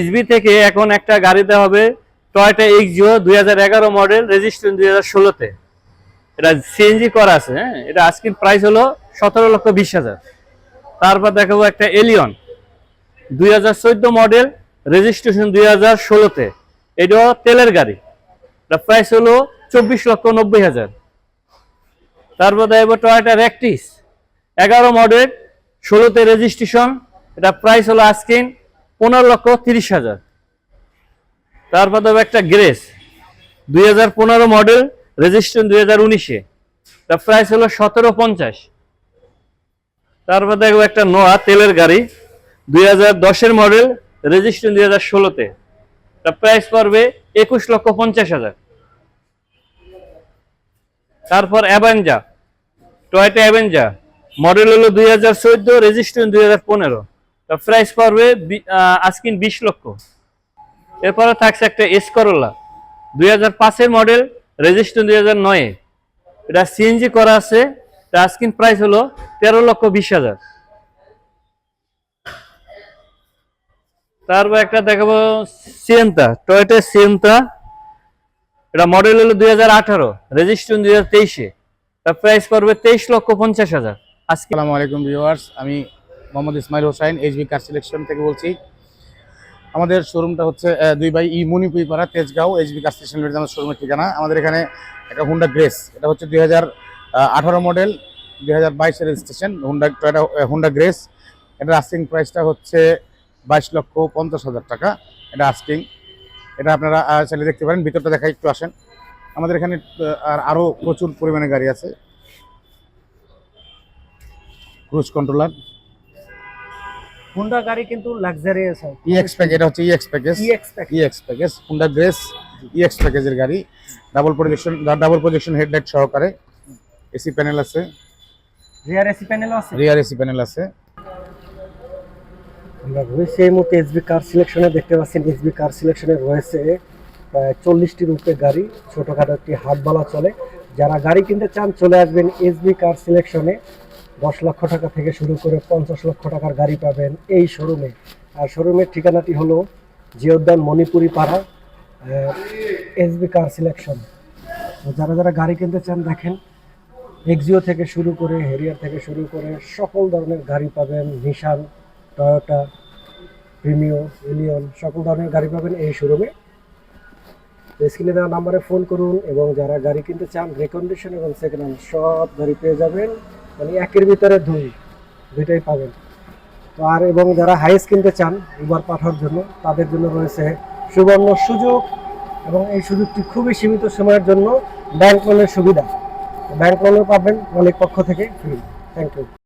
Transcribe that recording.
HB থেকে এখন একটা গাড়িতে হবে টয়টা এক্সিও দুই হাজার এগারো মডেল রেজিস্ট্রেশন দুই হাজার ষোলোতে। এটা সিএনজি করা আছে হ্যাঁ? এটা আজকের প্রাইস হলো সতেরো লক্ষ বিশ হাজার। তারপর দেখাবো একটা এলিয়ন দুই হাজার চোদ্দ মডেল রেজিস্ট্রেশন দুই হাজার ষোলোতে। এটাও তেলের গাড়ি। এটা প্রাইস হলো চব্বিশ লক্ষ নব্বই হাজার। তারপর দেখব টয়টা র্যাকটিস এগারো মডেল ষোলোতে রেজিস্ট্রেশন এটা প্রাইস হলো আজকিন পনেরো লক্ষ তিরিশ হাজার। তারপর দেখব একটা গ্রেস দুই হাজার পনেরো মডেল রেজিস্ট্রেশন দুই হাজার উনিশে। এটা প্রাইস হলো সতেরো পঞ্চাশ। তারপর দেখব একটা নোয়া তেলের গাড়ি, দুই হাজার দশের মডেল রেজিস্ট্রেশন দুই হাজার ষোলোতে। এটা প্রাইস পড়বে একুশ লক্ষ পঞ্চাশ হাজার। তারপর অ্যাভেঞ্জা টয়টা অ্যাভেঞ্জা মডেল হলো দুই হাজার চোদ্দ রেজিস্ট্রেশন দুই হাজার পনেরো। প্রাইস পড়বে আজকিন বিশ লক্ষ। এরপরে থাকছে একটা এস করোলা দুই হাজার পাঁচের মডেল রেজিস্ট্রেশন দুই হাজার নয়ে। এটা সিএনজি করা আছে। আজকিন প্রাইস হলো তেরো লক্ষ বিশ হাজার। তারপর একটা দেখাবো সিয়েন্তা টয়টা সিয়েন্তা এটা মডেল হলো দুই হাজার আঠারো রেজিস্ট্রেশন দুই হাজার তেইশে। তার প্রাইস পড়বে তেইশ লক্ষ পঞ্চাশ হাজার। আসসালামু আলাইকুম ভিউয়ার্স আমি Mohammad Ismail Hossain H HB car selection থেকে বলছি। আমাদের শোরুমটা হচ্ছে দুই by E Manipuripara Tejgaon HB car selection আমাদের শোরুমের ঠিকানা। আমাদের এখানে একটা হুন্ডা গ্রেস এটা হচ্ছে দুই হাজার আঠারো মডেল দুই হাজার বাইশের registration Honda Toyota Honda Grace এটার আস্কিং প্রাইসটা হচ্ছে বাইশ লক্ষ পঞ্চাশ হাজার টাকা। এটা আস্কিং এটা আপনারা চাইলে দেখতে পারেন। ভিতরটা দেখা একটু আসেন। আমাদের এখানে আর আরও প্রচুর পরিমাণে গাড়ি আছে। ক্রুজ কন্ট্রোলার হুন্ডা গাড়ি কিন্তু লাক্সারিয়াস হয়। ইএক্স প্যাকেজ এটা হচ্ছে EX package EX package EX package Honda Grace EX প্যাকেজের গাড়ি। Double projection double projection headlight সহকারে। এসি প্যানেল আছে। রিয়ার এসি প্যানেল আছে? রিয়ার এসি প্যানেল আছে। আমরা রয়েছে এই মুহূর্তে এসবি কার সিলেকশনে দেখতে পাচ্ছেন এসবি কার সিলেকশনে রয়েছে প্রায় চল্লিশটির উপরে গাড়ি। ছোটোখাটো একটি হাটবালা চলে। যারা গাড়ি কিনতে চান চলে আসবেন এসবি কার সিলেকশনে দশ লক্ষ টাকা থেকে শুরু করে পঞ্চাশ লক্ষ টাকার গাড়ি পাবেন এই শোরুমে। আর শোরুমের ঠিকানাটি হলো জিওদ্যান মণিপুরি পাড়া এসবি কার সিলেকশন। যারা যারা গাড়ি কিনতে চান, দেখেন, এক্সিও থেকে শুরু করে হেরিয়ার থেকে শুরু করে সকল ধরনের গাড়ি পাবেন, নিশান, টয়োটা, প্রিমিও, ইলিয়ন, সকল ধরনের গাড়ি পাবেন এই শোরুমে। স্ক্রিনে দেওয়া নাম্বারে ফোন করুন এবং যারা গাড়ি কিনতে চান রিকন্ডিশন এবং সেকেন্ড হ্যান্ড সব গাড়ি পেয়ে যাবেন। মানে একের ভিতরে দুই, দুইটাই পাবেন। তো আর এবং যারা হাইস কিনতে চান উবার পাঠার জন্য, তাদের জন্য রয়েছে সুবর্ণ সুযোগ এবং এই সুযোগটি খুবই সীমিত সময়ের জন্য ব্যাংক লোনের সুবিধা। ব্যাংক লোনও পাবেন অনেক পক্ষ থেকে ফ্রি থ্যাংক ইউ